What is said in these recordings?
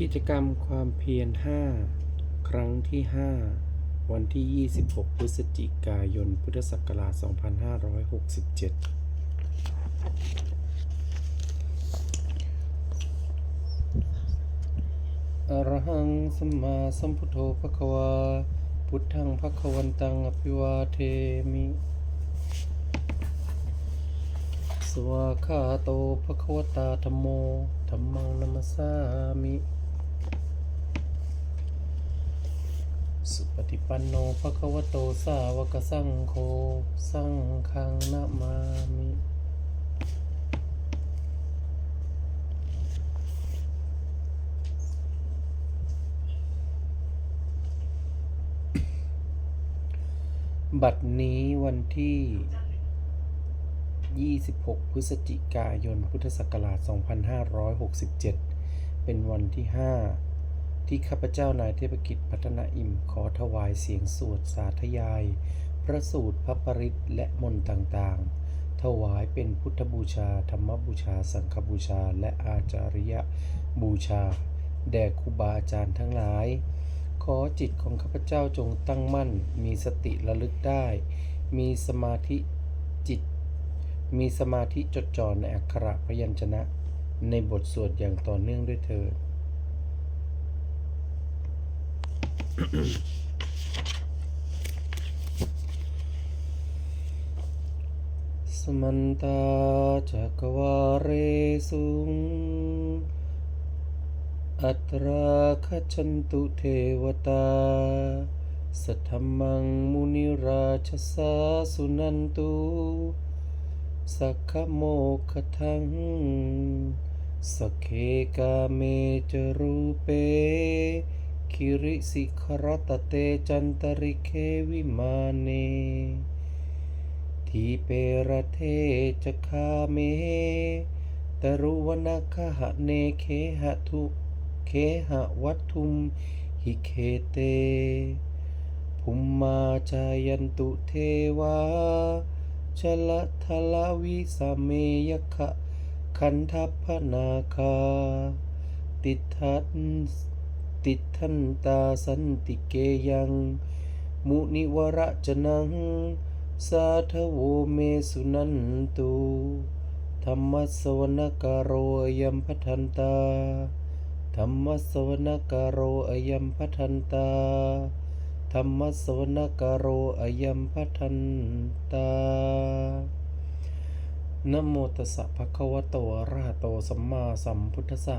กิจกรรมความเพียร 5 ครั้งที่ 5 วันที่ 26 พฤศจิกายน พุทธศักราช 2567 อรหังสัมมาสัมพุทโธภควา พุทธังภควันตังอภิวาเทมิ สวาคาโตภควตาธรรมโมธรรมังนัมสสามิ สุปฏิปันโนภควโตสาวกสังโฆสังฆังนามามิบัดนี้วันที่ 26 พฤศจิกายน พุทธศักราช 2567 เป็นวันที่ 5 ที่ข้าพเจ้านายเทพกิจพัฒนาอิ่มขอถวายเสียงสวดสาธยาย พระสูตรพระปริตและมนต์ต่างๆ ถวายเป็นพุทธบูชา ธรรมบูชา สังฆบูชา และอาจาริยบูชา แด่ครูบาอาจารย์ทั้งหลาย ขอจิตของข้าพเจ้าจงตั้งมั่น มีสติระลึกได้ มีสมาธิจิต มีสมาธิจดจ่อในอักขระพยัญชนะ ในบทสวดอย่างต่อเนื่องด้วยเถิด สมันตาจักวาเรสุงอัตราคชันตุเทวตา สัทธมังมุนิราชสาสุนันตุ สักขโมคทังสกเคกาเมจรูเป คิริสิขรตเตจันตริเควิมาเนทีเประเทจคาเมตรุวนาคหะเนเคหะทุเคหะวัตถุมหิเคเต ภุมมาจายันตุเทวาชละทลาวิสาเมยคะ คันทัพพนาคา ติทัต ติทันตาสันติเกยัง มุนิวระจนัง สาทโวเมสุนันตุธรรมสวนการโรยัมพัทันตาธรรมสวนการโรอยัมพัทันตาธรรมสวนการโรอยัมพัทันตานะโมตัสสะภะคะวะโตอะระหะโตสัมมาสัมพุทธัสสะ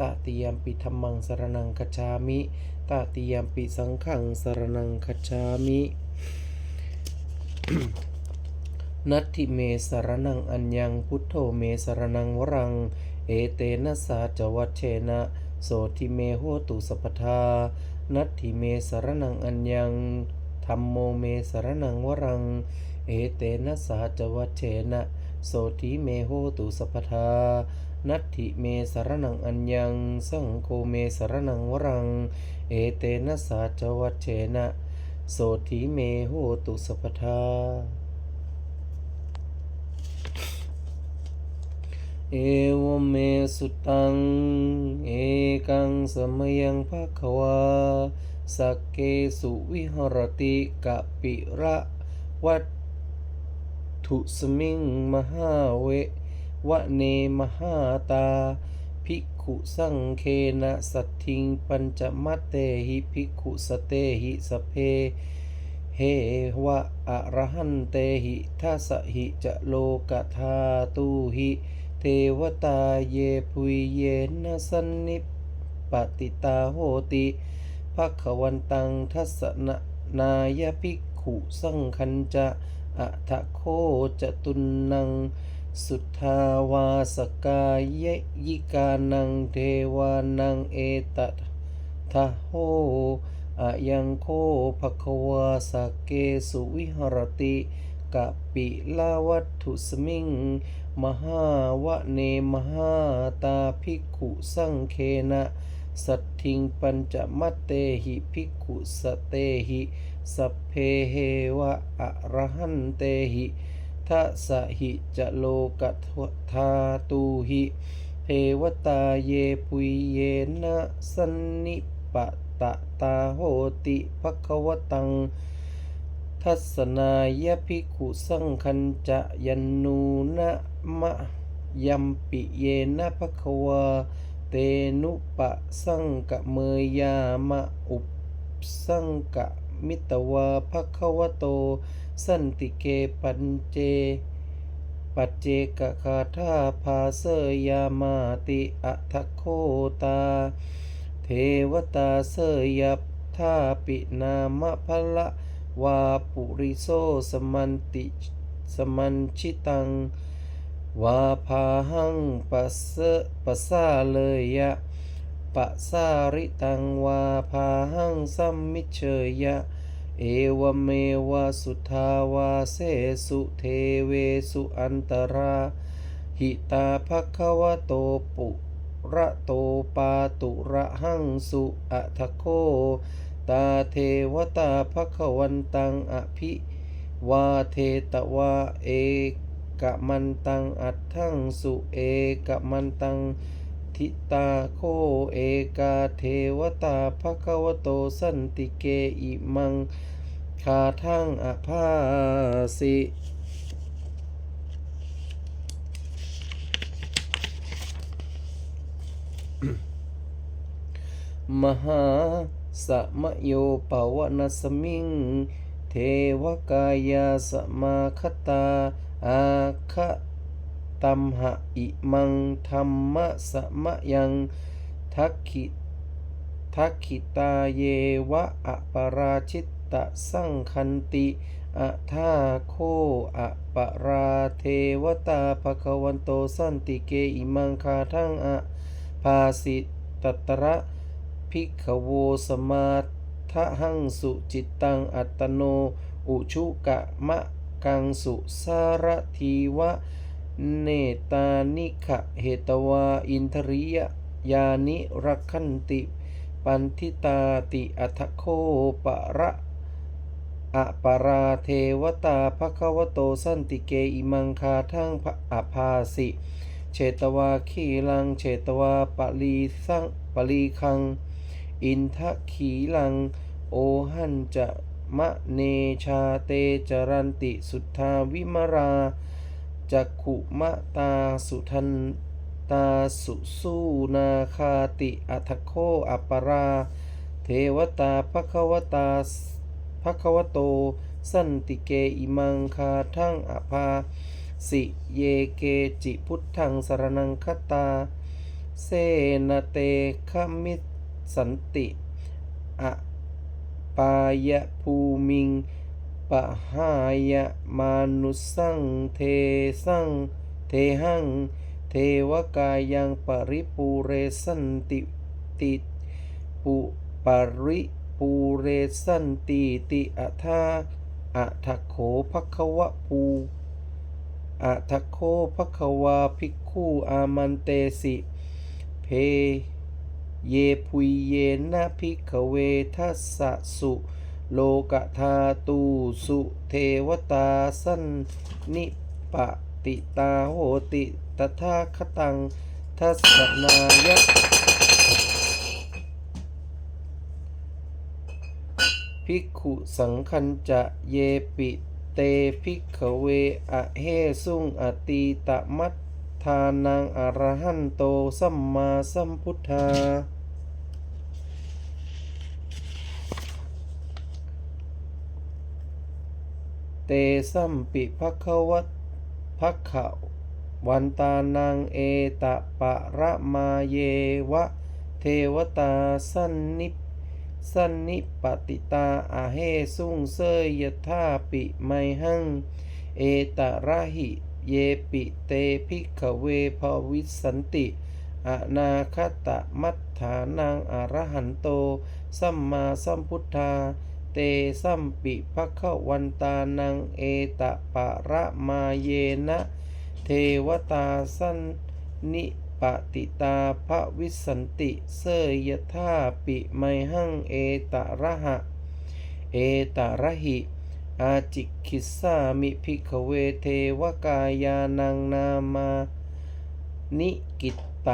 ตติยัมปิธัมมังสรณังคัจฉามิตติยัมปิสังฆังสรณังคัจฉามินัตถิเมสรนังอัญญังพุทโธเมสรนังวรัง เอเตนะสาจวัชเชนะโสทิเมโหตุสัพพทา นัตถิเมสรนังอัญญังธรรมโมเมสรนังวรัง เอเตนะสาจวัชเชนะโสทิเมโหตุสัพพทา นัตถิเมสรนังอัญญัง สังโฆเมสรนังวรัง เอเตนะสาจวัชเชนะโสทิเมโหตุสัพทาเอวเมสุตัง เอกังสมยังภะคะวาสักเกสุวิหรติกะปิระวัตถุสมิงมหาเว วะเนมหาตา ภิกขุสังเคนะสัตถิงปัญจมัตเตหิภิกขุสเตหิสพเพเฮวะอะระหันเตหิทัสหิจะโลกธาตุหิเทวตาเยปุยเยนะสันนิปปติตาโหติภควันตังทัสนะนายภิกขุสังคัญจะอะทะโคจะตุนนัง สุทธาวาสกายยิกานังเทวานังเอตทะโหอะยังโคภควาสเกสุวิหรติกะปิลาวัตถุสมิง มหาวะเนมหาตาภิกขุสังเคนะสัตถิงปัญจมัตเตหิภิกขุสเตหิ สัพเพเหวะอะระหันเตหิ ทัสะหิจะโลกัทาตูหิเทวตาเยปุยเยนะสันนิปะตะตาโหติภควตัง ทัศนายภิกขุสังคัญจะยันนูนะมะยัมปิเยนะภควาเตนุปะสังกะเมยยามะอุปสังกะมิตวาภควโต สันติเกปัญเจ ปัจเจกคาธาภาเสยามาติอัทโคตา เทวตาเสยับทาปินามะพละวาปุริโสสมันติสมันชิตัง วาพาหังปัสสะปัสสาเลยยะปะสาริตังวาพาหังสัมมิเชยะ เอวเมวะสุทาวาเสสุเทเวสุอันตราหิตาภควโตปุระโตปาตุระหังสุอัทโค ตาเทวตาภควันตังอภิวาเทตวาเอกะมันตังอัตถังสุเอกะมันตัง ทิตาโคเอกาเทวตาภควโตสันติเกอิมังคาทังอภาสิมหาสมโยปวนสมิง เทวกายาสมาคตาอาคะ ตัมหะอิมังธรรมะสมะยังทักขิทักขิตาเยวะอะปราชิตตะสังคันติอะทาโคอะปราเทวตาภควันโตสันติเกอิมังคาทั้งอะภาสิตตระภิกขโวสมาทะหังสุจิตตังอัตโน อุชุกะมะกังสุสารทีวะ เนตานิขะเหตวาอินทริยยานิรักขันติ ปันทิตาติอัทโคปะระอะปาราเทวตาภควโตสันติเกอิมังคาทั้งพระอภาสิเชตวาขีลังเชตวาปลีสังปลีคัง อินทะขีลัง โอหันจะมะเนชาเตจรันติสุทธาวิมรา จักขุมะตาสุทันตาสุสูนาคาติอัทโคอัปปรา เทวตาภควตาภควโต สันติเกอิมังคาทั้งอภา สิเยเกจิพุทธังสรนังคตาเสนเตคมิสันติอะปายภูมิง ปะหายะมานุสังเทสังเทหัง เทวกายังปริปูเรสันติติปุปริปูเรสันติติอัทาอัทโขภควะปูอัทโคภควาภิกขุอามันเตสิ เพ เยพุยเยนะภิกขเวทัสสะสุ โลกธาตูสุเทวตาสันนิปติตาโหติตถาคตังทัสนายะภิกขุสังคัญจะเยปิเตภิกขเวอะเฮสุงอตีตมัตทานังอรหันโตสัมมาสัมพุทธา เตสัมปิภควตภขะวันตานังเอตะปะระมาเยวะ เทวตาสันนิสันนิปติตาอาเฮสุงเสยยธาปิไมหัง เอตระหิเยปิเตภิกขเวภวิสันติออนาคตมัฏฐานังอรหันโต สัมมาสัมพุทธา เตสัมปิภะคะวันตานังเอตะปะระมาเยนะ เทวตาสันนิปติตาภวิสันติเสยธาปิไมหังเอตะระหะ เอตะระหิ อาจิคิสามิภิกขเวเทวกายานังนามานิกิตต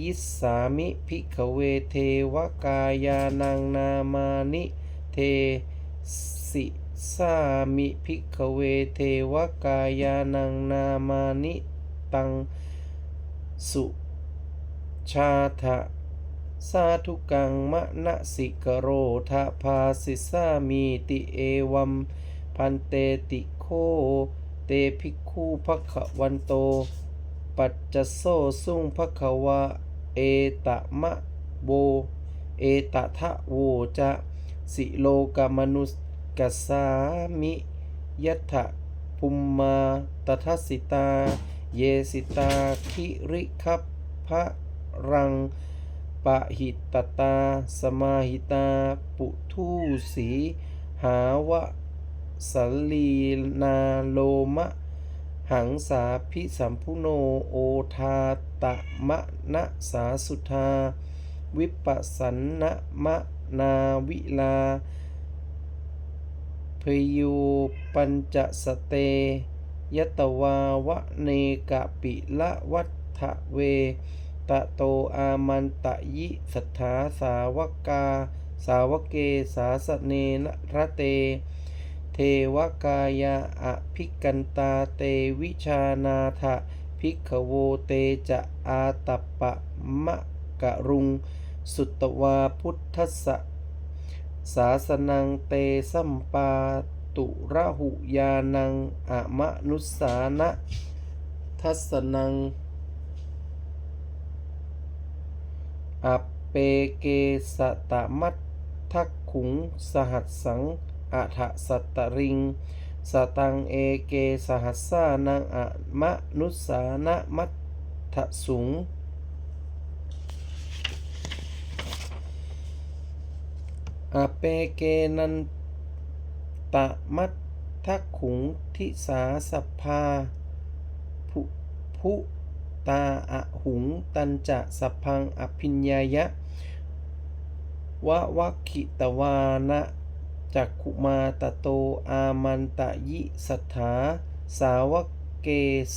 ยิสสามิภิกขเวเทวกายานังนามานิ เทสิสามิภิกขเวเทวกายานังนามานิตังสุชาทะสาธุกังมะนะสิกโรทะภาสิสามีติเอวัมพันเตติโคเตภิกขุภคะวันโต ปัจจโซสุงภควะเอตะมะโวเอตะทะโวจะ สิโลกามนุสกัสสามิยัตถะปุมมาตทัสสิตา เยสิตาคิริคัพพะรังปะหิตตา สมาหิตา ปุทูสีหาวะสลลีนาโลมะ หังสาพิสัมพุโนโอทาตะมะนะสาสุธา วิปัสสันนะมะ นาวิลาพยูปัญจสเตยตวาวะเนกะปิละวัฏทะเว ตะโตอามันตะยิสัทธาสาวกา สาวเกสาสเนนระเต เทวกายาอภิกันตาเตวิชานาทะภิกขโวเตจะอาตัปปะมะกะรุง สุตตวาพุทธสสะสาสนังเตสัมปาตุระหุยานังอะมะนุสสานะทัสนังอัปเปเกสตะมัตทักขุงสหัสสังอัฏสัตตริง สตังเอเกสหัสสานังอะมะนุสสานะมัตทสุง อเปเกนันตะมัตทักขุงทิสาสพพาภุพุตาอะหุงตันจะสพังอภิญญายะวะวัคิตวานะจักขุมาตโตอามันตะยิสัทธาสาวกเก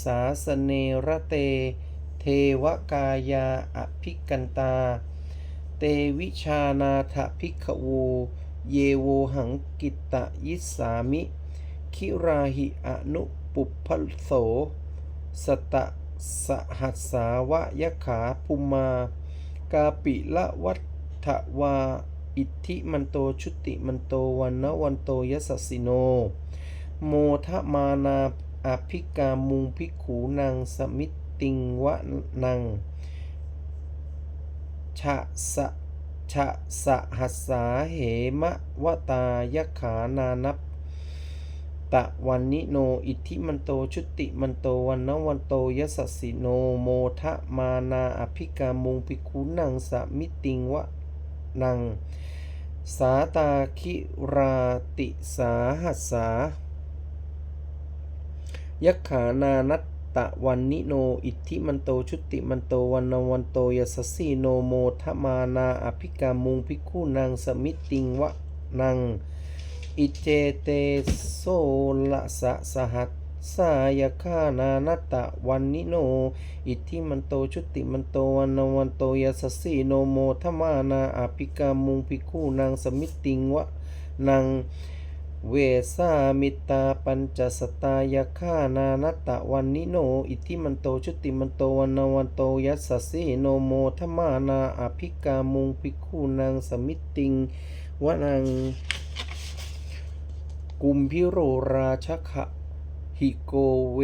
สาสเนระเต เทวกายาอภิกันตา เตวิชานาถภิกขโว เยโวหังกิตตยิสามิ คิราหิอนุปุพโส สตะสหัสสาวะยะขาภูมา กาปิละวัฏวา อิทธิมันโตชุติมันโตวันนวันโตยสสสิโน โมทะมานาอภิกามุงภิกขูนางสมิตติงวะนัง ชะสะชะสะหัสสาเหมะวตายขานานับตะวันนิโน อิทธิมันโต ชุติมันโต วันนวันโตยสสสิโน โมทะมานาอภิกามุงภิกขุนังสมิตติงวะนัง สาตาคิราติสาหัสสายักขานานัต ตะวันนิโน อิทธิมันโต ชุติมันโต วันนวันโตยสสสีโนโมทมานาอภิกามุงภิกขุนางสมิติงวะนังอิเจเตโซละสะสหัสสายคานานัตตะวันนิโน อิทธิมันโต ชุติมันโต วันนวันโตยสสสีโนโมทมานาอภิกามุงภิกขุนางสมิตติงวะนัง เวสามิตาปัญจสตายาคานานัตตะวันนิโน อิทิมันโตชุติมันโตวันนาวันโตยัสสสสิโนโมทมานาอภิกามุงภิกขุนางสมิตติงวนัง กุมพิโรราชขะหิโกเว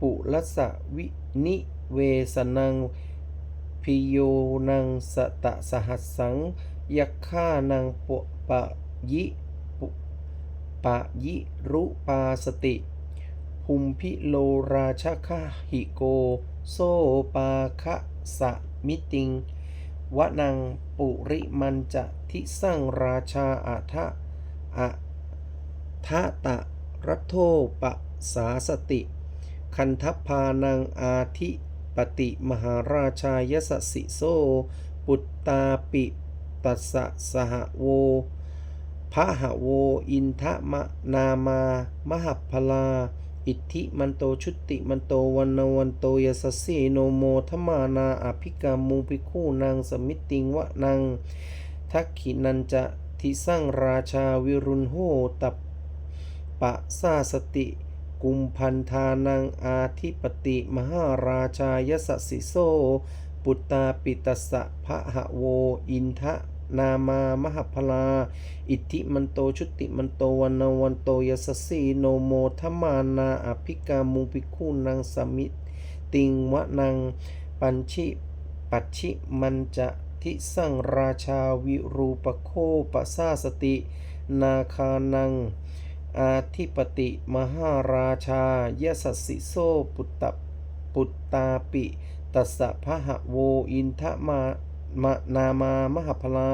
ปุลัสะวินิเวสนัง พิโยนังสตะสหัสสังยักขานังปะปะยิ ปะยิรุปาสติ ภุมพิโลราชคหิโก โซปาคะสะมิติง วนังปุริมันจะทิสั่งราชาอาทะอะทะตะรัโทปะสาสติ คันทัพพานังอาทิปติมหาราชายสสิโซ ปุตตาปิตัสสะสหโว พระหโว อินทะมะนามามหัพลา อิทธิมันโตชุติมันโตวันนวันโตยสสสีโนโมทมานาอภิกามุปิคู่นางสมิติงวะนางทักขินันจะทิสั่งราชาวิรุณโหตัปปะซาสติ กุมพันธานังอาทิปติ มหาราชายสสิโซ ปุตตาปิตสสะพระหโว อินทะ นามามหพลา อิทธิมันโตชุติมันโตวันวันโตยสสสีโนโมทมานาอภิกามุปิคูนังสมิติงวะนังปัญชิปัจฉิมันจะทิสังราชาวิรูปโคปสาสติ นาคานัง อาทิปติมหาราชายสสสิโซปุตตปุตตาปิ ตัสสะพะหะโวอินทะมา มะนามามหพลา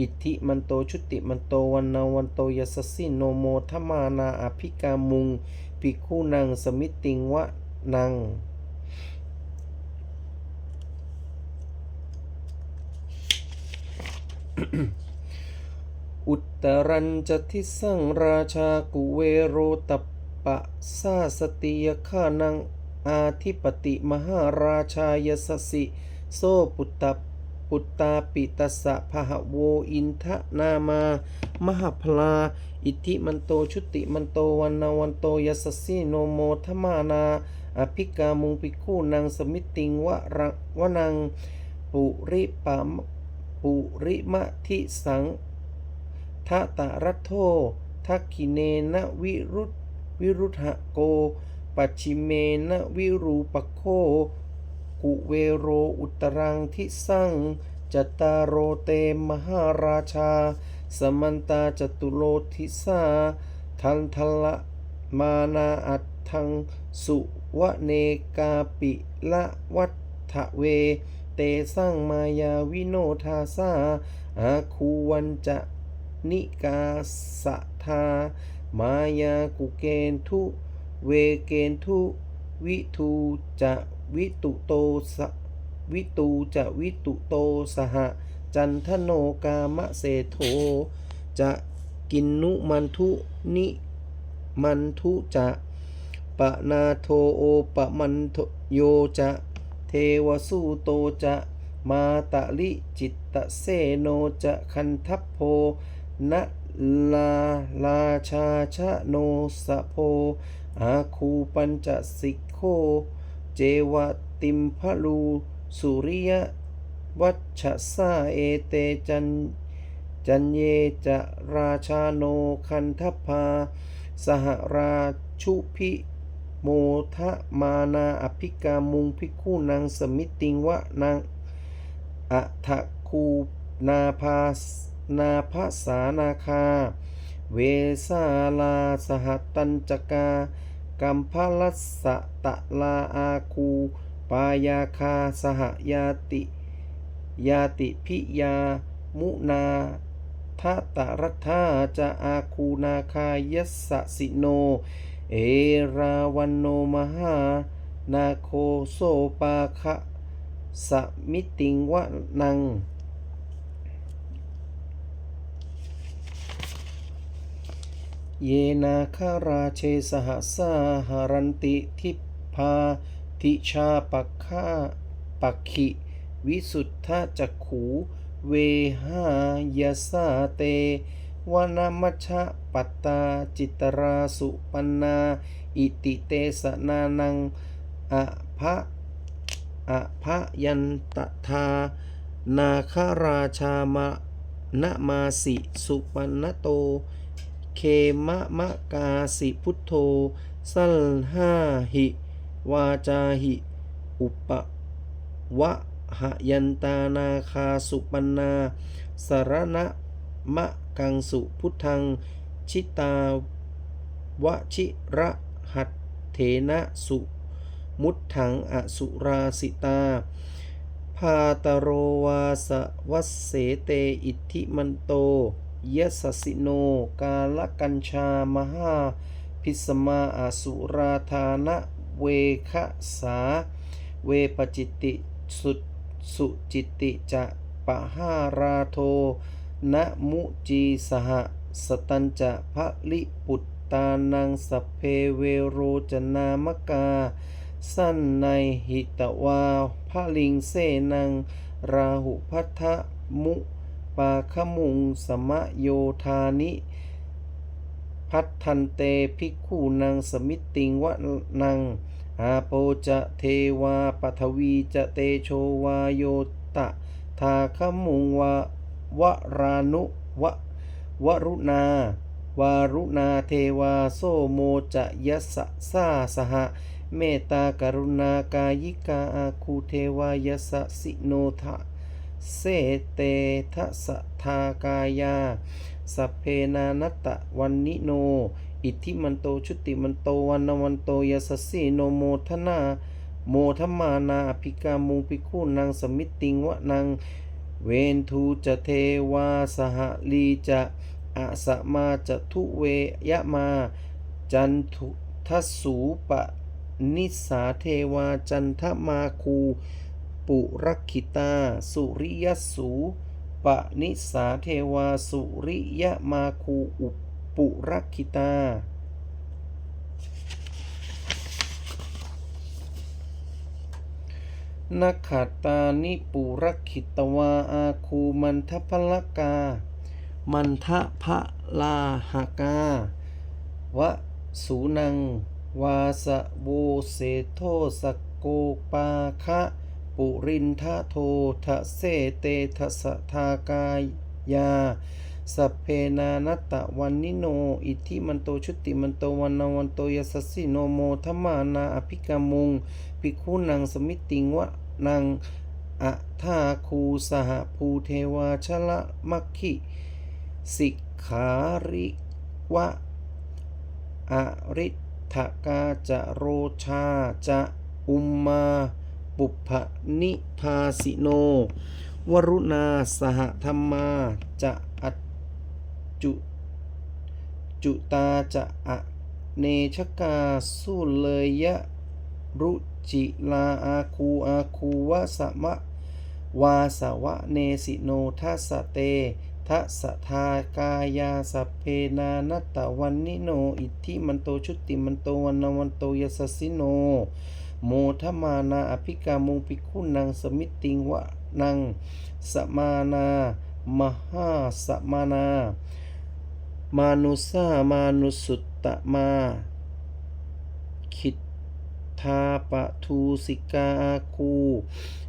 อิทธิมันโตชุติมันโตวันนาวันโตยสสิโนโมทมานาอภิกามุงปิคูนังสมิติงวะนังอุตรัญจทิสังราชากุเวโรตปะสาสติยขานังอาทิปติมหาราชายสสิ โซปุตต ปุตตาปิตสะพหโวอินทะนามามหพลา อิทิมันโตชุติมันโตวันนาวันโตยสสสิโนโมทมานาอภิกามุงปิคู่นางสมิติงวะระวะนังปุริปามปุริมะทิสังทะตะรัตโททักขิเนนะวิรุตวิรุธะโก ปัจฉิเมนะวิรูปโค กุเวโรอุตรังทิสังจตตารโรเตมหาราชา สมันตาจตุโลทิสา ทันทละมานาอัตถังสุวเนกาปิละวัฏเว เตสังมายาวิโนทาสาอาคูวันจะนิกาสะทามายากุเกนทุ เวเกนทุ วิทูจะ วิตุโตสวิตูจะวิตุโตสหจันทโนกามะเสโท จะกินนุมันทุนิมันทุจะปะนาโทโอปะมันโทโยจะเทวสูโตจะมาตะลิจิตตะเสโนจะคันทัพโพนะลาลาชาชะโนสะโพอาคูปัญจสิกโค เจวติมพลูสุริยวัชชะสาเอเตจันจันเยจะราชาโนคันทพาสหราชุพิโมทะมานาอภิกามุงพิคูนางสมิติงวะนางอัทะคูนาภานาภาสานาคา เวสาลาสหตัญจกา กัมพลัสสะตะลาอาคูปายาคาสหยาติ ยาติพิยา มุนาทะตะรัฐาจะอาคูนาคายัสสะสิโน เอราวันโนมหา นาโคโซปาคะสมิติงวะนัง เยนาคาราเชสหสาหารันติทิพาทิชาปักขาปักขิ วิสุทธจักขู เวหายาสาเตวนามัชะปัตตาจิตราสุปันนา อิติเตสนานังอะภะอะภะยันตทา นาคาราชามะนะมาสิ สุปันนโต เคมะมะกาสิพุทโธ สัลหาหิ วาจาหิ อุปวะหยันตานาคาสุปันนาสรณะมะกังสุพุทธัง ชิตาวชิระหัตเถนะสุ มุตถังอสุราสิตา พาตโรวาสวัสเสเตอิทธิมันโต ยสสสิโน กาลกัญชามหาพิสมาอาสุราธานะเวคะสา เวปจิติสุสุจิติจะปะหาราโทนะมุจีสหสตัญจะพะลิปุตตานังสเพเวโรจนามกา สั้นในหิตวาพะลิงเสนัง ราหุพัทธมุ ปาขมุงสมะโยธานิ พัทันเตภิกขุนังสมิติงวะนังอาโปจะเทวาปัทวีจะเตโชวาโยตะทาขมุงวาวรานุวะวรุณาวารุณาเทวาโซโมจะยสสะสาสหะ เมตตากรุณากายิกาอาคูเทวายสสสิโนทะ เสเตทะสะทากายาสัพเพนานัตตะวันนิโน อิทธิมันโตชุติมันโตวันนวันโตยสสสีโนโมทนาโมทมานาอภิกามุงภิกขุนางสมิตติงวะนางเวนทูจะเทวาสหลีจะอะสะมาจะทุเวยะมา จันทุทัสสูปะนิสาเทวาจันทมาคู ปุรักขิตา สุริยสูปนิสาเทวา สุริยมาคูอุปุรักขิตา นักขัตานิปุรักขิตวาอาคูมันทพลกา มันทะพะลาหกาวะสูนัง วาสะโวเสโทสโกปาคะ ปุรินทะโททะเสเตทะสะทากายาสเพนานัตตะวันนิโน อิทิมันโตชุติมันโตวันนาวันโตยสสสิโนโมธมานาอภิกามุงภิกขุนังสมิตติงวะนังอะทาคูสหภูเทวาชละมัคคิสิกขาริวะอริทกาจะโรชาจะอุมมา ปุพพนิพาสิโน วรุณาสหธรรมาจะอัจจุจุตาจะอะเนชกาสุเลยยะรุจิลาอาคูอาคูวะสะมะวาสวะเนสิโนทัสเตทัสทากายาสเพนานัตตวันนิโน อิทธิมันโตชุติมันโตวันนวันโตยสสิโน โมทมานาอภิกามุงภิกขุนังสมิติงวะนังสมานามหาสมานา มานุสามานุสุตตะมาคิดทาปะทูสิกาอาคู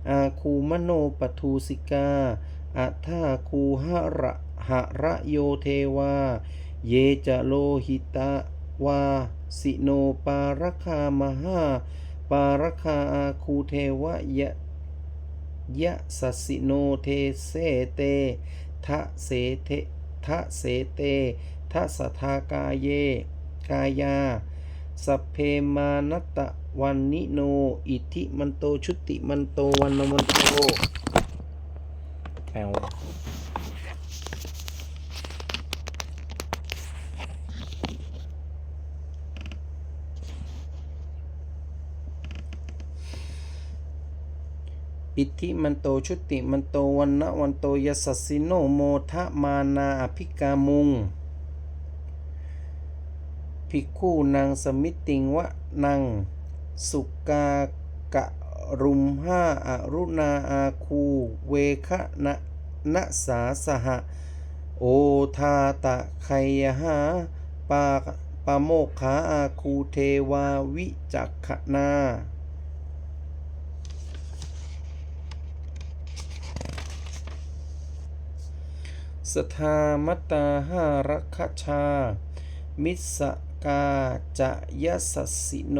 อาคูมโนปะทูสิกาอัทาคูหะระหะระโยเทวา เยจะโลหิตาวา สิโนปารคามหา ปารคาอาคูเทวะยะยะสสิโนเทเสเตทะเสเททะเสเตทัสทากาเย กายา สัพเพมานตะวันนิโน อิทิมันโตชุติมันโตวันนมันโตแปล อิทธิมันโตชุติมันโตวันนะวันโตยสสสิโนโมทะมานาอภิกามุงภิกขุนางสมิติงวะนังสุกากะรุมห้าอรุณาอาคูเวคะนะนะสาสหะ โอทาตะไคยหาปาปาโมกขาอาคูเทวาวิจักขนา สทามัตตาหารัคชา มิสกาจะยสสสิโน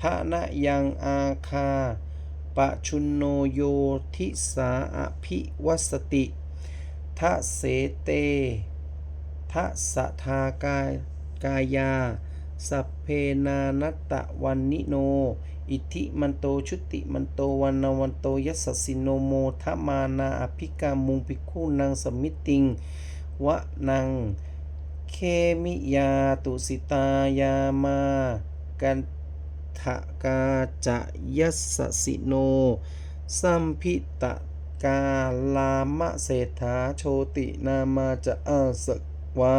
ทะนะยังอาคา ปะชุนโนโยทิสาอภิวสติทะเสเตทะสทากายกายา สัพเพนานัตตะวันนิโน อิทิมันโตชุติมันโตวันนวันโตยัสสิโนโมทมานาอภิกามุงภิกขุนางสมิติง วะนัง เคมิยาตุสิตายามากันทะกาจะยัสสสิโน สัมพิตะกาลามะเศรษฐาโชตินามาจะอาสวา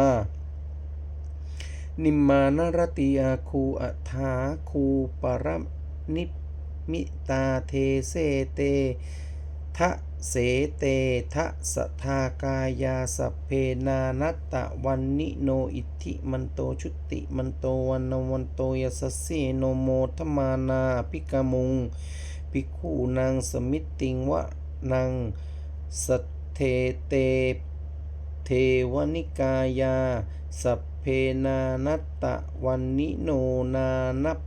นิมมานรติอาคูอัฐาคูปรนิมิตาเทเสเตทะเสเตทะสทากายาสเพนานัตตะวันนิโนอิทธิมันโตชุติมันโตวันนวันโตยสสสเสโนโมทมานาอภิกามุงภิกขุนางสมิตติงวะนางสเทเตเทวนิกายาสัพเพ นานัตตะวันนิโนนานับ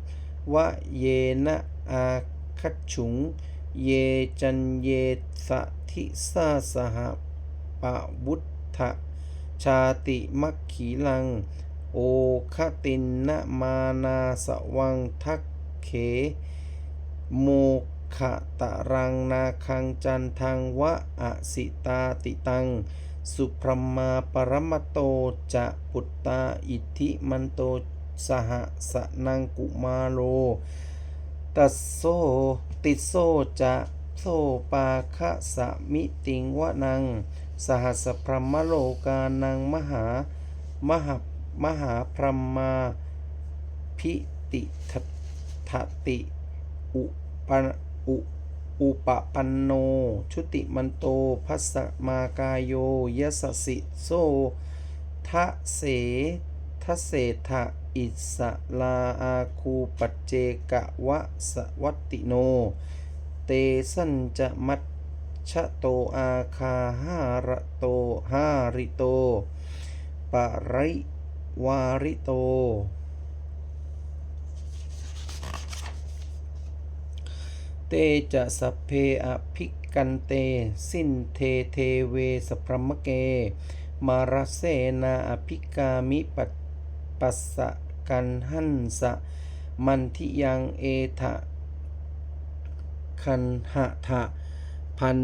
วะเยนะอาคัจฉุง เยจันเยสะทิสาสหปะวุฒะชาติมัคขีลัง โอคตินนะมานาสวังทักเข โมขะตะรังนาคังจันทังวะอสิตาติตัง สุพรมาปรมตโตจะปุตตาอิทธิมันโตสหสนังกุมาโล ตัสโซติโซจะโซปาคะสะมิติงวะนัง สหัสพรหมโลกานังมหามหามหาพรหมาพิติทัทติ อุปนอุ อุปปันโน ชุติมันโตพัสสะมากายโยยสสสิโซทะเสทะเศทะอิสลาอาคูปัจเจกะวะสวัตติโน เตสันจะมัชชะโตอาคาหาระโตหาริโตปะไรวาริโต เตจะสเพอภิกันเต สิ้นเทเทเวสพรมเก มารเสนาอภิกามิปัสปัสสะกันหันสะ มันทิยังเอทะคันหะทะพัน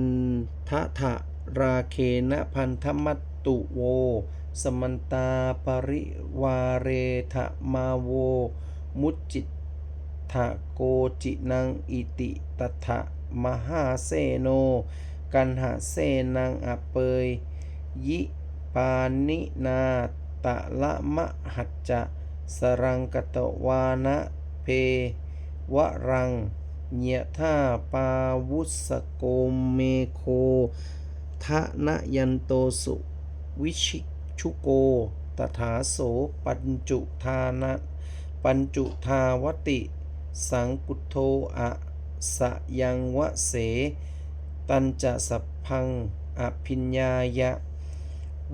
ทะทะราเคนะพันธมัตตุโว สมันตาปริวาเรทะมาโว มุจจิต ทะโกจินังอิติตถะมหาเสโน กันหะเสนังอเปย ยิปานินาตะละมะหัจจะ สรังกตวานะเพวรังเยธาปาวุสโกเมโคทะนะยันโตสุวิชิชุโก ตถาโสปัญจุทานะ ปัญจุทาวติ สังกุโทอะสะยังวะเส ตันจะสัพพังอภิญญายะ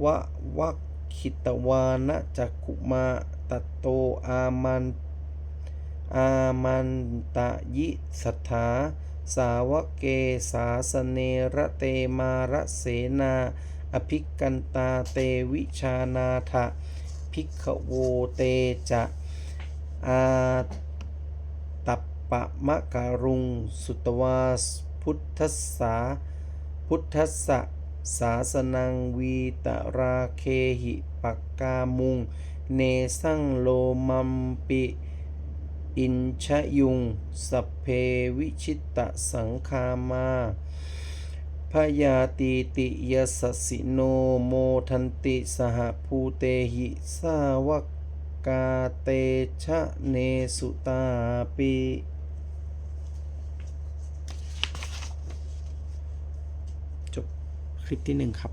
วะวักขิตวานะจักขุมาตโตอามันอามันตะยิสัทธา สาวเกสาสเนระเตมาระเสนา อภิกันตาเตวิชานาทะ ภิกขโวเตจะอา ปะมะการุง สุตวาส พุทธัสสา พุทธัสสะสาสนังวีตราเคหิปักกามุง เนสังโลมัมปิ อินชะยุง สัพเพวิชิตะสังคามาพยาตีติยสสสิโนโมทันติสหภูเตหิสาวกกาเตชะเนสุตาปิ จบค ลิปที่หนึ่งครับ